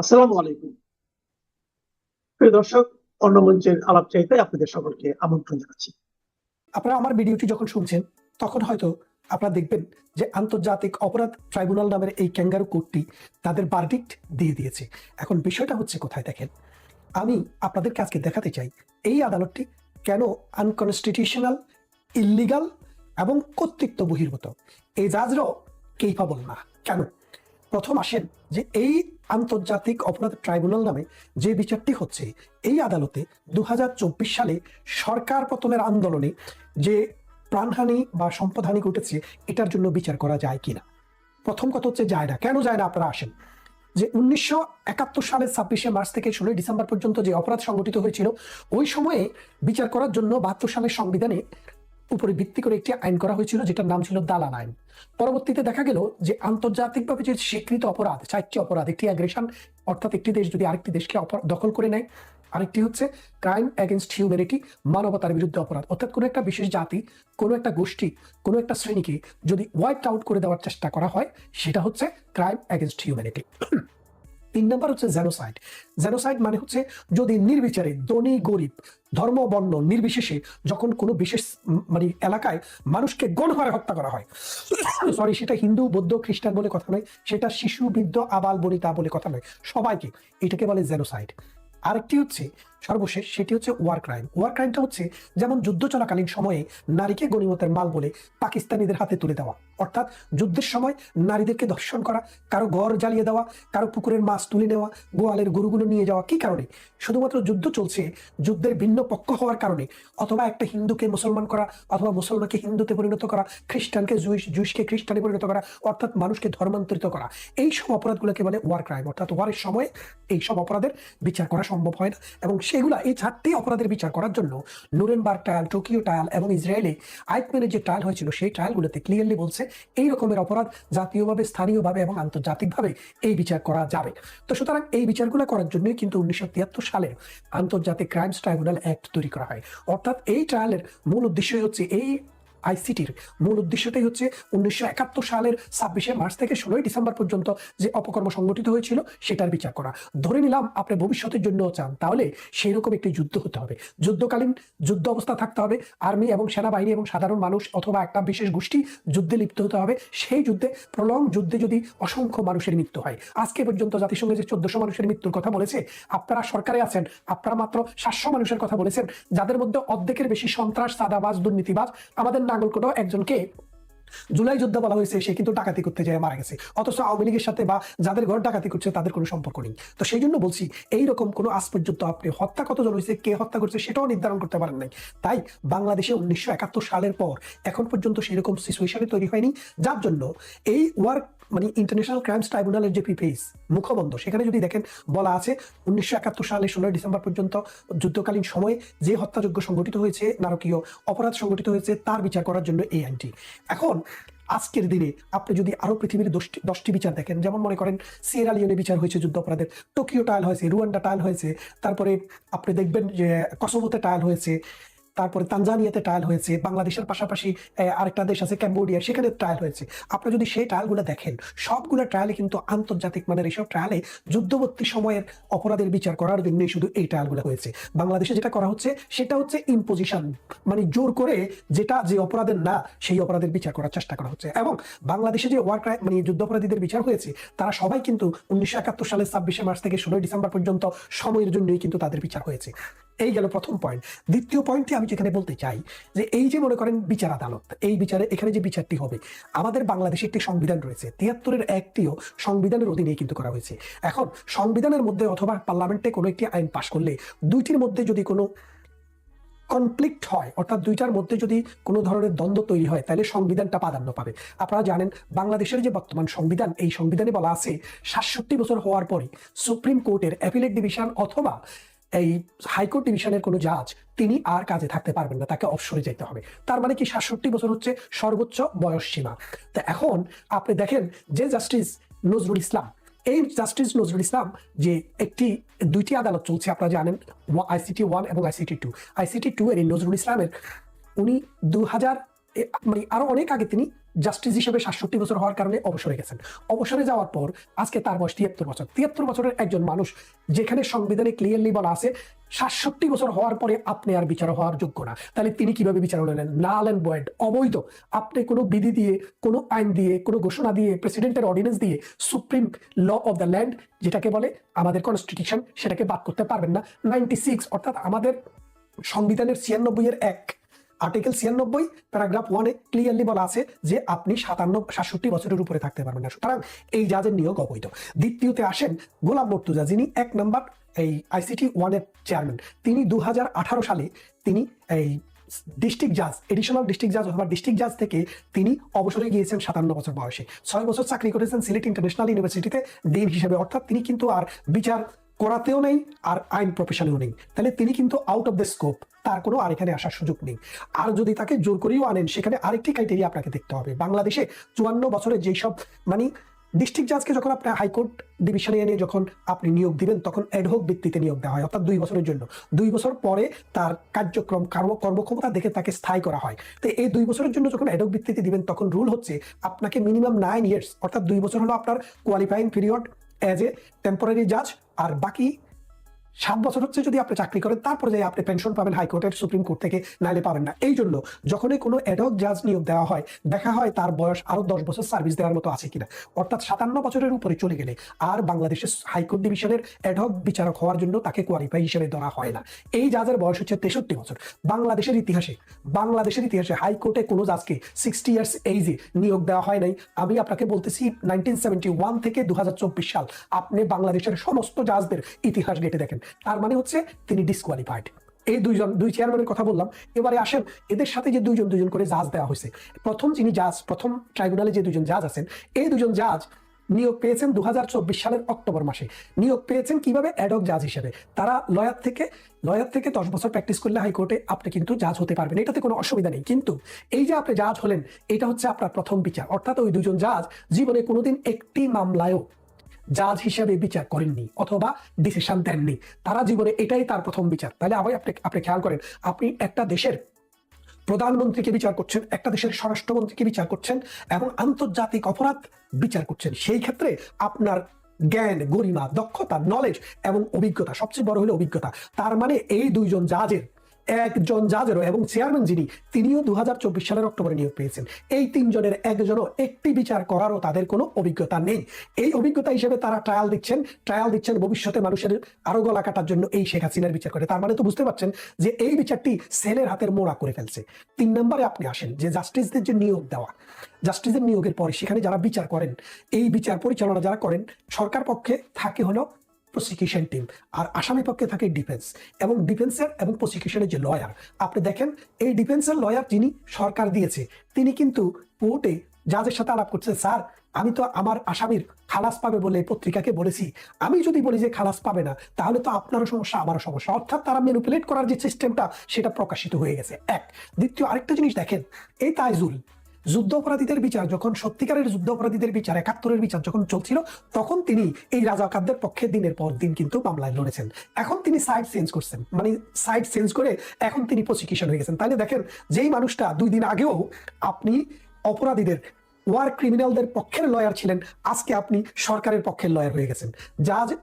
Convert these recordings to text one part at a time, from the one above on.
আসসালামু আলাইকুম। প্রিয় দর্শক, অন্য মঞ্চের আলাপ চাইতে আপনাদের সকলকে আমন্ত্রণ জানাচ্ছি। আপনারা আমার ভিডিওটি যখন শুনছেন, তখন হয়তো আপনারা দেখবেন যে আন্তর্জাতিক অপরাধ ট্রাইব্যুনাল নামের এই ক্যাঙ্গারু কোর্টটি তাদের বার্ডিক্ট দিয়ে দিয়েছে। এখন বিষয়টা হচ্ছে কোথায় দেখেন? আমি আপনাদেরকে আজকে দেখাতে চাই, এই আদালতটি কেন আনকনস্টিটিউশনাল ইল্লিগাল এবং কর্তৃত্ব বহির্ভূত এই জাজরাও কেইফাবল না? কেন? প্রথম আসেন যে এই আন্তর্জাতিক অপরাধ ট্রাইব্যুনাল নামে যে বিচারটি হচ্ছে, এই আদালতে দু সালে সরকার পতনের আন্দোলনে যে প্রাণহানি বা সম্পদহানি ঘটেছে, এটার জন্য বিচার করা যায় কিনা। প্রথম কথা হচ্ছে যায় না। কেন যায় না? আপনারা আসেন। যে উনিশশো একাত্তর সালের ছাব্বিশে মার্চ থেকে ষোলোই ডিসেম্বর পর্যন্ত যে অপরাধ সংগঠিত হয়েছিল, ওই সময়ে বিচার করার জন্য বাহাত্তর সালের সংবিধানে উপরে ভিত্তি করে একটি আইন করা হয়েছিল, যেটার নাম ছিল দালান আইন। পরবর্তীতে দেখা গেল যে আন্তর্জাতিকভাবে যে স্বীকৃত অপরাধ, চারটি অপরাধ, একটি অ্যাগ্রেশন অর্থাৎ একটি দেশ যদি আরেকটি দেশকে দখল করে নেয়, আরেকটি হচ্ছে ক্রাইম অ্যাগেনস্ট হিউম্যানিটি মানবতার বিরুদ্ধে অপরাধ। অর্থাৎ কোনো একটা বিশেষ জাতি, কোনো একটা গোষ্ঠী, কোনো একটা শ্রেণীকে যদি ওয়াইট আউট করে দেওয়ার চেষ্টা করা হয়, সেটা হচ্ছে ক্রাইম অ্যাগেনস্ট হিউম্যানিটি তিন নম্বর হচ্ছে জেনোসাইড জেনোসাইড মানে হচ্ছে যদি নির্বিচারে ধনী, গরিব, ধর্ম, বর্ণ নির্বিশেষে যখন কোনো বিশেষ মানে এলাকায় মানুষকে গণহারে হত্যা করা হয় সরি সেটা হিন্দু, বৌদ্ধ, খ্রিস্টান বলে কথা নয়, সেটা শিশু, বৃদ্ধ, আবাল, বনিতা বলে কথা নয়, সবাইকে এটাকে বলে জেনোসাইড আরেকটি হচ্ছে সর্বশেষ সেটি হচ্ছে ওয়ার ক্রাইম ওয়ার ক্রাইমটা হচ্ছে যেমন যুদ্ধ চলাকালীন সময়ে নারীকে গণিমতের মাল বলে পাকিস্তানিদের হাতে তুলে দেওয়া। অর্থাৎ যুদ্ধের সময় নারীদেরকে ধর্ষণ করা, কারও ঘর জ্বালিয়ে দেওয়া, কারও পুকুরের মাছ তুলে নেওয়া, গোয়ালের গরুগুলো নিয়ে যাওয়া, কি কারণে? শুধুমাত্র যুদ্ধ চলছে যুদ্ধের ভিন্ন পক্ষ হওয়ার কারণে। অথবা একটা হিন্দুকে মুসলমান করা, অথবা মুসলমানকে হিন্দুতে পরিণত করা, খ্রিস্টানকে জুইশ, জুইশকে খ্রিস্টানে পরিণত করা, অর্থাৎ মানুষকে ধর্মান্তরিত করা। এই সব অপরাধগুলোকে বলে ওয়ার ক্রাইম অর্থাৎ ওয়ারের সময় এই সব অপরাধের বিচার করা সম্ভব হয় না এবং সেগুলা এই চারটি অপরাধের বিচার করার জন্য নুরেনবার্গ ট্রায়াল টোকিও ট্রায়াল এবং ইসরায়েলে আইকম্যানের যে ট্রায়াল হয়েছিল, সেই ট্রায়ালগুলোতে ক্লিয়ারলি বলছে এই রকমের অপরাধ জাতীয়ভাবে, স্থানীয়ভাবে এবং আন্তর্জাতিকভাবে এই বিচার করা যাবে। তো সুতরাং এই বিচারগুলো করার জন্যই কিন্তু উনিশশো তিয়াত্তর সালে আন্তর্জাতিক ক্রাইমস ট্রাইব্যুনাল অ্যাক্ট তৈরি করা হয়। অর্থাৎ এই ট্রায়ালের মূল উদ্দেশ্যই হচ্ছে এই আইসিটির মূল উদ্দেশ্যটাই হচ্ছে উনিশশো একাত্তর সালের ছাব্বিশে মার্চ থেকে ষোলোই ডিসেম্বর পর্যন্ত যে অপকর্ম সংগঠিত হয়েছিল সেটার বিচার করা। ধরে নিলাম আপনি ভবিষ্যতের জন্য চান, তাহলে সেই রকম একটি যুদ্ধ হতে হবে। যুদ্ধকালীন যুদ্ধ অবস্থা থাকতে হবে, আর্মি এবং সেনাবাহিনী এবং সাধারণ মানুষ অথবা একটা বিশেষ গোষ্ঠী যুদ্ধে লিপ্ত হতে হবে। সেই যুদ্ধে, প্রলং যুদ্ধে যদি অসংখ্য মানুষের মৃত্যু হয়, আজকে পর্যন্ত জাতিসংঘে যে চোদ্দশো মানুষের মৃত্যুর কথা বলেছে, আপনারা সরকারে আছেন, আপনারা মাত্র সাতশো মানুষের কথা বলেছেন, যাদের মধ্যে অর্ধেকের বেশি সন্ত্রাস সাদাবাজ দুর্নীতিবাজ, আমাদের নাগলকোটাও একজনকে জুলাই যোদ্ধা বলা হয়েছে, সে কিন্তু ডাকাতি করতে যায় মারা গেছে। অথচ আওয়ামী লীগের সাথে বা যাদের ঘর ডাকাতি করছে, তাদের কোনো সম্পর্ক নেই। তো সেই জন্য বলছি এইরকম কোনো আজ পর্যন্ত আপনি হত্যা কতজন হয়েছে, কে হত্যা করছে, সেটাও নির্ধারণ করতে পারেন নাই। তাই বাংলাদেশে উনিশশো একাত্তর সালের পর, এখন পর্যন্ত সেরকম সিচুয়েশনে তৈরি হয়নি। যার জন্য এই ওয়ার্ক মানে ইন্টারন্যাশনাল ক্রাইমস ট্রাইব্যুনালের যে প্রিফেস মুখবন্ধ, সেখানে যদি দেখেন বলা আছে উনিশশো একাত্তর সালে ষোলোই ডিসেম্বর পর্যন্ত যুদ্ধকালীন সময়ে যে হত্যাযোগ্য সংঘটিত হয়েছে, নারকীয় অপরাধ সংঘটিত হয়েছে, তার বিচার করার জন্য এই আইনটি। এখন, আজকের দিনে আপনি যদি আরও পৃথিবীর দশটি দশটি বিচার দেখেন, যেমন মনে করেন সিয়েরা লিওনে বিচার হয়েছে যুদ্ধ অপরাধের, টোকিও টায়াল হয়েছে, রুয়ান্ডা টায়াল হয়েছে, তারপরে আপনি দেখবেন যে কসোভোতে টায়াল হয়েছে তারপরে তানজানিয়াতে ট্রায়াল হয়েছে, বাংলাদেশের পাশাপাশি আরেকটা দেশ আছে ক্যাম্বোডিয়া সেখানে ট্রায়াল হয়েছে। আপনি যদি সেই ট্রায়ালগুলো দেখেন, সবগুলো ট্রায়ালে কিন্তু আন্তর্জাতিক মানের এইসব ট্রায়ালে যুদ্ধবর্তী সময়ের অপরাধের বিচার করার জন্যই শুধু এই ট্রায়ালগুলো হয়েছে। বাংলাদেশে যেটা করা হচ্ছে, সেটা হচ্ছে ইম্পোজিশন মানে জোর করে যেটা যে অপরাধের না, সেই অপরাধের বিচার করার চেষ্টা করা হচ্ছে। এবং বাংলাদেশে যে ওয়ার ক্রাইম মানে যুদ্ধ যুদ্ধাপরাধীদের বিচার হয়েছে, তারা সবাই কিন্তু উনিশশো একাত্তর সালের ছাব্বিশে মার্চ থেকে ষোলোই ডিসেম্বর পর্যন্ত সময়ের জন্যই কিন্তু তাদের বিচার হয়েছে। এই গেল প্রথম পয়েন্ট দ্বিতীয় পয়েন্টটি আমি যেখানে বলতে চাই, যে এই যে মনে করেন বিচার আদালত, এই বিচারে এখানে যে বিচারটি হবে, আমাদের বাংলাদেশে একটি সংবিধান রয়েছে। তিয়াত্তরের একটিও সংবিধানের অধীনেই কিন্তু করা হয়েছে। এখন সংবিধানের মধ্যে অথবা পার্লামেন্টে কোনো একটি আইন পাশ করলে দুইটির মধ্যে যদি কোনো কনফ্লিক্ট হয়, অর্থাৎ দুইটার মধ্যে যদি কোনো ধরনের দ্বন্দ্ব তৈরি হয়, তাহলে সংবিধানটা প্রাধান্য পাবে। আপনারা জানেন, বাংলাদেশের যে বর্তমান সংবিধান, এই সংবিধানে বলা আছে, সাতষট্টি বছর হওয়ার পরে সুপ্রিম কোর্টের অ্যাপিলেট ডিভিশন অথবা এই হাইকোর্ট ডিভিশনের কোনো জাজ তিনি আর কাজে থাকতে পারবেন না, তাকে অবসরে যেতে হবে। তার মানে কি সাতষট্টি বছর হচ্ছে সর্বোচ্চ বয়স সীমা। তা এখন আপনি দেখেন যে জাস্টিস নজরুল ইসলাম, এই জাস্টিস নজরুল ইসলাম যে একটি, দুইটি আদালত চলছে, আপনারা জানেন আইসিটি ওয়ান এবং আইসিটি টু আইসিটি টু এর নজরুল ইসলামের, উনি দু হাজার মানে আরও অনেক আগে তিনি জাস্টিস হিসেবে সাতষট্টি বছর হওয়ার কারণে অবসরে গেছেন। অবসরে যাওয়ার পর আজকে তার বয়স তিয়াত্তর বছর। তিয়াত্তর বছরের একজন মানুষ যেখানে সংবিধানে ক্লিয়ারলি বলা আছে, সাতষট্টি বছর হওয়ার পরে আপনি আর বিচার হওয়ার যোগ্য না। তাহলে তিনি কীভাবে বিচার হলেন? নাল অ্যান্ড বয়েড অবৈধ। আপনি কোনো বিধি দিয়ে, কোনো আইন দিয়ে, কোনো ঘোষণা দিয়ে প্রেসিডেন্টের অর্ডিনেন্স দিয়ে supreme law of the land যেটাকে বলে আমাদের কনস্টিটিউশন সেটাকে বাদ করতে পারবেন না। নাইনটি সিক্স অর্থাৎ আমাদের সংবিধানের ছিয়ানব্বই এর এক আর্টিকেল ছিয়ানব্বই প্যারাগ্রাফ ওয়ানে ক্লিয়ারলি বলা আছে যে আপনি সাতান্ন, সাতষট্টি বছরের উপরে থাকতে পারবেন না। সুতরাং এই জাজের নিয়োগ অবৈধ। দ্বিতীয়তে আসেন গোলাম মর্তুজা, যিনি এক নম্বর এই আইসিটি ওয়ানের চেয়ারম্যান তিনি দু হাজার আঠারো সালে তিনি এই ডিস্ট্রিক্ট জাজ এডিশনাল ডিস্ট্রিক্ট জাজ অথবা ডিস্ট্রিক্ট জাজ থেকে তিনি অবসরে গিয়েছেন সাতান্ন বছর বয়সে। ছয় বছর চাকরি করেছেন সিলেট ইন্টারন্যাশনাল ইউনিভার্সিটিতে ডিন হিসেবে। অর্থাৎ তিনি কিন্তু আর বিচার করাতেও নেই আর আইন প্রফেশনেও নেই। তাহলে তিনি কিন্তু আউট অফ দ্য স্কোপ তার কোনো আর এখানে আসার সুযোগ নেই। আর যদি তাকে জোর করেও আনেন, সেখানে আরেকটি ক্রাইটেরিয়া আপনাকে দেখতে হবে। বাংলাদেশে চুয়ান্ন বছরে যেই সব মানে ডিস্ট্রিক্ট জাজকে যখন আপনি হাইকোর্ট ডিভিশনে এনে যখন আপনি নিয়োগ দিবেন, তখন অ্যাডহক ভিত্তিতে নিয়োগ দেওয়া হয়, অর্থাৎ দুই বছরের জন্য। দুই বছর পরে তার কার্যক্রম, কর্ম, কর্মক্ষমতা দেখে তাকে স্থায়ী করা হয়। তো এই দুই বছরের জন্য যখন অ্যাডহক ভিত্তিতে দিবেন, তখন রুল হচ্ছে আপনাকে মিনিমাম নাইন ইয়ার্স অর্থাৎ দুই বছর হলো আপনার qualifying period as a temporary জাজ আর বাকি সাত বছর হচ্ছে যদি আপনি চাকরি করেন, তারপরে যাই আপনি পেনশন পাবেন হাইকোর্টের সুপ্রিম কোর্ট থেকে, নাইলে পাবেন না। এই জন্য যখনই কোনো অ্যাডক জাজ নিয়োগ দেওয়া হয়, দেখা হয় তার বয়স আরও দশ বছর সার্ভিস দেওয়ার মতো আছে কিনা। অর্থাৎ সাতান্ন বছরের উপরে চলে গেলে আর বাংলাদেশের হাইকোর্ট ডিভিশনের অ্যাডহক বিচারক হওয়ার জন্য তাকে কোয়ালিফাই হিসেবে ধরা হয় না। এই জাজের বয়স হচ্ছে তেষট্টি বছর। বাংলাদেশের ইতিহাসে বাংলাদেশের ইতিহাসে হাইকোর্টে কোনো জাজকে সিক্সটি ইয়ার্স এইজে নিয়োগ দেওয়া হয় নাই। আমি আপনাকে বলতেছি নাইনটিন সেভেন্টি ওয়ান থেকে দু হাজার চব্বিশ সাল আপনি বাংলাদেশের সমস্ত জাজদের ইতিহাস ঘেটে দেখেন। তার মানে হচ্ছে তিনি ডিসকোয়ালিফাইড এই দুইজন দুই চেয়ারম্যানের কথা বললাম। এবারে আসেন, এদের সাথে যে দুইজন দুইজন করে জাজ দেওয়া হয়েছে, প্রথম যিনি জাজ প্রথম ট্রাইব্যুনালে যে দুজন জাজ আছেন, এই দুজন জাজ নিয়োগ পেয়েছেন দু সালের অক্টোবর মাসে। নিয়োগ পেয়েছেন কীভাবে? অ্যাডক জাজ হিসেবে। তারা লয়ার থেকে লয়ার থেকে দশ বছর প্র্যাকটিস করলে হাইকোর্টে আপনি কিন্তু জাজ হতে পারবেন। এটাতে কোনো অসুবিধা নেই। কিন্তু এই যে আপনি জাজ হলেন, এটা হচ্ছে আপনার প্রথম বিচার। অর্থাৎ ওই দুজন জাজ জীবনে কোনোদিন একটি মামলায়ও জাজ হিসেবে বিচার করেননি অথবা ডিসিশন দেননি। তারা জীবনে এটাই তার প্রথম বিচার। তাহলে আবার আপনি আপনি খেয়াল করেন, আপনি একটা দেশের প্রধানমন্ত্রীকে বিচার করছেন, একটা দেশের স্বরাষ্ট্রমন্ত্রীকে বিচার করছেন এবং আন্তর্জাতিক অপরাধ বিচার করছেন। সেই ক্ষেত্রে আপনার জ্ঞান, গরিমা, দক্ষতা নলেজ এবং অভিজ্ঞতা, সবচেয়ে বড় হলো অভিজ্ঞতা। তার মানে এই দুইজন জাজের একজন জাজেরও এবং চেয়ারম্যান যিনি, তিনিও দু সালের অক্টোবরে নিয়োগ পেয়েছেন। এই তিনজনের একজনও একটি বিচার করারও তাদের কোনো অভিজ্ঞতা নেই। এই অভিজ্ঞতা হিসেবে তারা ট্রায়াল দিচ্ছেন ট্রায়াল দিচ্ছেন ভবিষ্যতে মানুষের আরও গলা কাটার জন্য এই শেখ হাসিনার বিচার করে। তার মানে তো বুঝতে পারছেন যে এই বিচারটি সেলের হাতের মোড়া করে ফেলছে। তিন নম্বরে আপনি আসেন, যে জাস্টিসদের যে নিয়োগ দেওয়া জাস্টিসের নিয়োগের পরে সেখানে যারা বিচার করেন, এই বিচার পরিচালনা যারা করেন, সরকার পক্ষে থাকে হলো প্রসিকিউশন টিম আর আসামি পক্ষে থাকে ডিফেন্স এবং ডিফেন্সের এবং প্রসিকিউশনের যে লয়ার আপনি দেখেন, এই ডিফেন্সের লয়ার যিনি সরকার দিয়েছে, তিনি কিন্তু কোর্টে জাজের সাথে আলাপ করছেন স্যার, আমি তো আমার আসামির খালাস পাবে বলে পত্রিকাকে বলেছি। আমি যদি বলি যে খালাস পাবে না, তাহলে তো আপনারও সমস্যা, আমারও সমস্যা। অর্থাৎ তারা ম্যানিপুলেট করার যে সিস্টেমটা সেটা প্রকাশিত হয়ে গেছে। এক। দ্বিতীয়, আরেকটা জিনিস দেখেন, এই তাইজুল যুদ্ধ অপরাধীদের বিচার, যখন সত্যিকারের যুদ্ধ অপরাধীদের বিচার, একাত্তরের বিচার যখন চলছিল, তখন তিনি এই রাজাকারদের পক্ষে দিনের পর দিন কিন্তু মামলায় লড়েছেন। এখন তিনি সাইড চেঞ্জ করছেন। মানে সাইড চেঞ্জ করে এখন তিনি প্রসিকিউশন হয়ে গেছেন। তাহলে দেখেন, যেই মানুষটা দুই দিন আগেও আপনি অপরাধীদের ওয়ার ক্রিমিনালদের পক্ষের লয়ার ছিলেন, আজকে আপনি সরকারের পক্ষের লয়ার হয়ে গেছেন। জাজ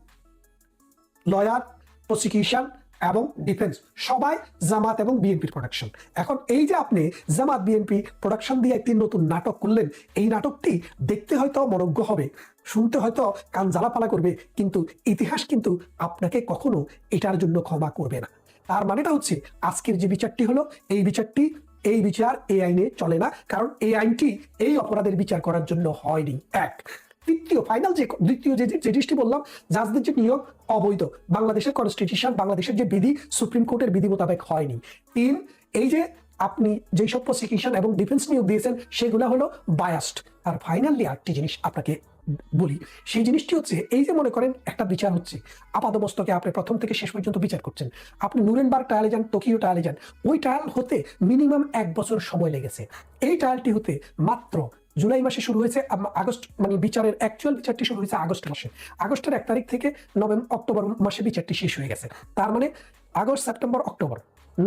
লয়ার প্রসিকিউশন এবং ডিফেন্স সবাই জামাত এবং বিএনপির প্রোডাকশন এখন এই যে আপনি জামাত বিএনপি প্রোডাকশন দিয়ে একটি নতুন নাটক করলেন, এই নাটকটি দেখতে হয়তো মনজ্ঞ হবে, শুনতে হয়তো কান জ্বালাপালা করবে, কিন্তু ইতিহাস কিন্তু আপনাকে কখনো এটার জন্য ক্ষমা করবে না। তার মানেটা হচ্ছে, আজকের যে বিচারটি হলো, এই বিচারটি, এই বিচার এই আইনে চলে না, কারণ এই আইনটি এই অপরাধের বিচার করার জন্য হয়নি। এক তৃতীয় ফাইনাল যে দ্বিতীয় যে যে জিনিসটি বললাম, জাজদের যে নিয়োগ অবৈধ। বাংলাদেশের কনস্টিটিউশন বাংলাদেশের যে বিধি, সুপ্রিম কোর্টের বিধি মোতাবেক হয়নি। তিন, এই যে আপনি যেই সব প্রসিকিউশন এবং ডিফেন্স নিয়োগ দিয়েছেন, সেগুলো হলো বায়াস্ট আর ফাইনালি আরেকটি জিনিস আপনাকে বলি, সেই জিনিসটি হচ্ছে, এই যে মনে করেন, একটা বিচার হচ্ছে। আপাদমস্তকে আপনি প্রথম থেকে শেষ পর্যন্ত বিচার করছেন। আপনি নুরেনবার্গ ট্রায়ালে যান, টোকিও ট্রায়ালে যান, ওই ট্রায়াল হতে মিনিমাম এক বছর সময় লেগেছে। এই ট্রায়ালটি হতে মাত্র জুলাই মাসে শুরু হয়েছে আগস্ট মানে বিচারের অ্যাকচুয়াল বিচারটি শুরু হয়েছে আগস্ট মাসে। আগস্টের এক তারিখ থেকে নভেম্বর অক্টোবর মাসে বিচারটি শেষ হয়ে গেছে। তার মানে আগস্ট, সেপ্টেম্বর, অক্টোবর।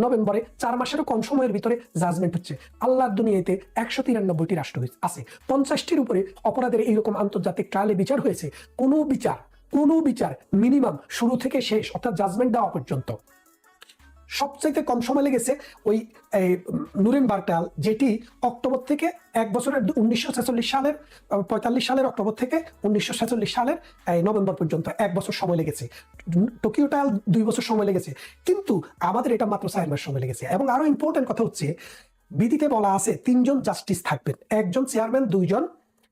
নভেম্বরে চার মাসেরও কম সময়ের ভিতরে জাজমেন্ট হচ্ছে। আল্লাহর দুনিয়াতে একশো তিরানব্বইটি রাষ্ট্র আছে। পঞ্চাশটির উপরে অপরাধের এইরকম আন্তর্জাতিক ট্রায়ালে বিচার হয়েছে। কোনো বিচার কোনো বিচার মিনিমাম শুরু থেকে শেষ, অর্থাৎ জাজমেন্ট দেওয়া পর্যন্ত। সবচাইতে কম সময় লেগেছে ওই নুরেনবার্গ বার্টাল, যেটি অক্টোবর থেকে এক বছরের উনিশশো ছেচল্লিশ সালের পঁয়তাল্লিশ সালের অক্টোবর থেকে উনিশশো ছেচল্লিশ সালের নভেম্বর পর্যন্ত এক বছর সময় লেগেছে। টোকিও ট্রায়াল দুই বছর সময় লেগেছে। কিন্তু আমাদের এটা মাত্র চার মাস সময় লেগেছে। এবং আরও ইম্পর্টেন্ট কথা হচ্ছে, বিধিতে বলা আছে, তিনজন জাস্টিস থাকবেন। একজন চেয়ারম্যান দুইজন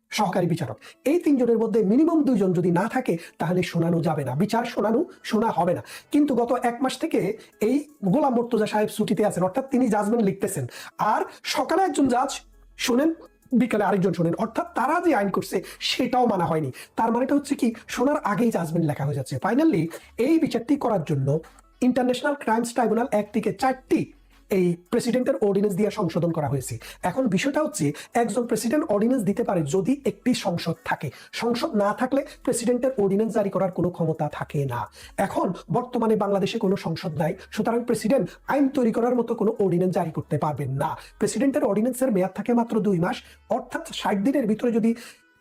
সহকারী বিচারক। এই তিনজনের মধ্যে মিনিমাম দুইজন যদি না থাকে, তাহলে শোনানো যাবে না। বিচার শোনানো, শোনা হবে না। কিন্তু গত এক মাস থেকে এই গোলাম মর্তুজা সাহেব ছুটিতে আছেন, অর্থাৎ তিনি জাজমেন্ট লিখতেছেন। আর সকালে একজন জাজ শোনেন, বিকালে আরেকজন শোনেন। অর্থাৎ তারা যে আইন করছে, সেটাও মানা হয়নি। তার মানেটা হচ্ছে কি, শোনার আগেই জাজমেন্ট লেখা হয়ে যাচ্ছে। ফাইনালি এই বিচারটি করার জন্য ইন্টারন্যাশনাল ক্রাইমস ট্রাইব্যুনাল একটিকে চারটি এই প্রেসিডেন্টের অর্ডিনেন্স দিয়ে সংশোধন করা হয়েছে। এখন বিষয়টা হচ্ছে, একজন প্রেসিডেন্ট অর্ডিনেন্স দিতে পারে যদি একটি সংসদ থাকে। সংসদ না থাকলে প্রেসিডেন্টের অর্ডিনেন্স জারি করার কোনো ক্ষমতা থাকে না। এখন বর্তমানে বাংলাদেশে কোনো সংসদ নাই, সুতরাং প্রেসিডেন্ট আইন তৈরি করার মতো কোনো অর্ডিনেন্স জারি করতে পারবেন না। প্রেসিডেন্টের অর্ডিনেন্সের মেয়াদ থাকে মাত্র দুই মাস, অর্থাৎ ষাট দিনের ভিতরে যদি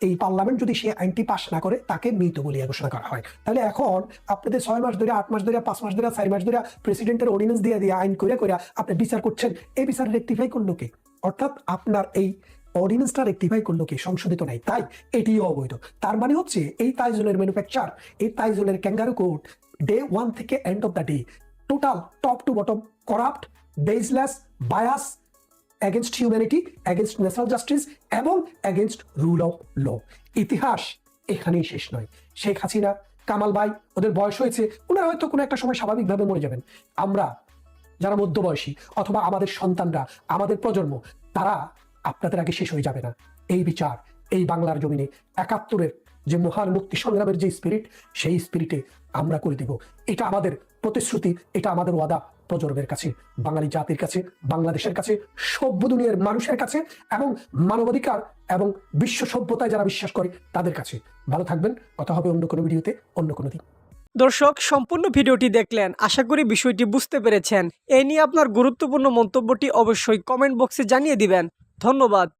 এই পার্লামেন্ট যদি সে আইনটি পাশ না করে, তাকে মৃত বলিয়া ঘোষণা করা হয়। তাহলে এখন আপনাদের ছয় মাস ধরে, আট মাস ধরে, পাঁচ মাস ধরে, চার মাস ধরে প্রেসিডেন্টের অর্ডিনেন্স দিয়ে দিয়ে আইন করে করে আপনি বিচার করছেন, এই বিচার রেক্টিফাই করল কে? অর্থাৎ আপনার এই অর্ডিনেন্সটা রেক্টিফাই করল সংশোধিত নাই। তাই এটিও অবৈধ। তার মানে হচ্ছে এই তাইজলের ম্যানুফ্যাকচার এই তাইজলের ক্যাঙ্গারু কোড ডে ওয়ান থেকে end of the day total top to bottom corrupt baseless bias against humanity against national justice এবং অ্যাগেনস্ট রুল অফ ল ইতিহাস এখানেই শেষ নয়। শেখ হাসিনা, কামাল ভাই, ওদের বয়স হয়েছে, ওনারা হয়তো কোনো একটা সময় স্বাভাবিকভাবে মরে যাবেন। আমরা যারা মধ্যবয়সী অথবা আমাদের সন্তানরা, আমাদের প্রজন্ম, তারা আপনাদের আগে শেষ হয়ে যাবে না। এই বিচার, এই বাংলার জমিনে একাত্তরের যে মহান মুক্তি সংগ্রামের যে স্পিরিট সেই স্পিরিটে আমরা করে দিব। এটা আমাদের প্রতিশ্রুতি, এটা আমাদের ওয়াদা প্রজন্মের কাছে, বাঙালি জাতির কাছে, বাংলাদেশের কাছে, সভ্য দুনিয়ার মানুষের কাছে এবং মানবাধিকার এবং বিশ্ব সভ্যতায় যারা বিশ্বাস করে তাদের কাছে। ভালো থাকবেন, কথা হবে অন্য কোনো ভিডিওতে, অন্য কোনো দিন। দর্শক, সম্পূর্ণ ভিডিওটি দেখলেন, আশা করি বিষয়টি বুঝতে পেরেছেন। এ নিয়ে আপনার গুরুত্বপূর্ণ মন্তব্যটি অবশ্যই কমেন্ট বক্সে জানিয়ে দিবেন। ধন্যবাদ।